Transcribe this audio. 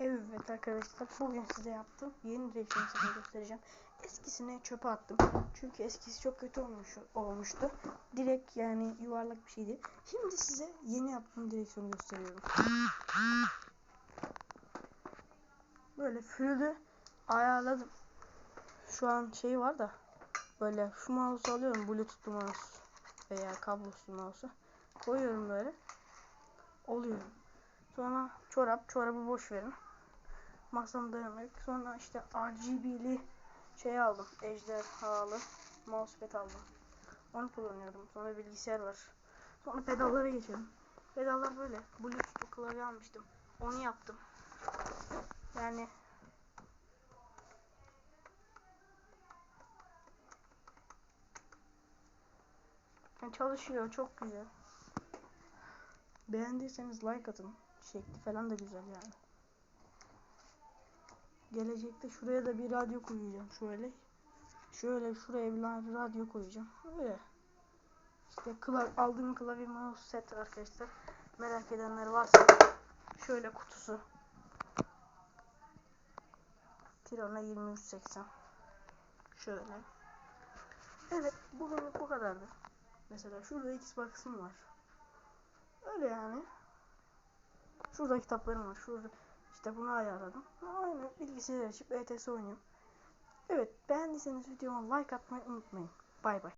Evet arkadaşlar bugün size yaptığım yeni direksiyon setini göstereceğim. Eskisini çöpe attım. Çünkü eskisi çok kötü olmuş olmuştu. Direkt yani yuvarlak bir şeydi. Şimdi size yeni yaptığım direksiyonu gösteriyorum. Böyle flütü ayarladım. Şu an şey var da böyle şu mouse'u alıyorum bluetooth'lu mouse veya kablosuz mouse'u koyuyorum böyle oluyor. Sonra çorap, çorabı boş verin. Masamda yemek. Sonra işte RGB'li şey aldım. Ejderhalı mousepad aldım. Onu kullanıyorum. Sonra bilgisayar var. Sonra pedallara geçelim. Pedallar böyle. Bluetooth klavye almıştım. Onu yaptım. Yani çalışıyor. Çok güzel. Beğendiyseniz like atın. Şekli falan da güzel yani. Gelecekte şuraya da bir radyo koyacağım şöyle. Şöyle şuraya bir radyo koyacağım. Öyle. İşte klav aldığım klavye mouse set arkadaşlar. Merak edenler varsa şöyle kutusu. Tirana 2380. Şöyle. Evet bugünlük bu kadardı. Mesela şurada Xbox'ım var. Öyle yani. Şurada kitaplarım var. Şurada işte bunu ayarladım. Aynı bilgisayarı açıp ETS oynuyorum. Evet beğendiyseniz videoma like atmayı unutmayın. Bay bay.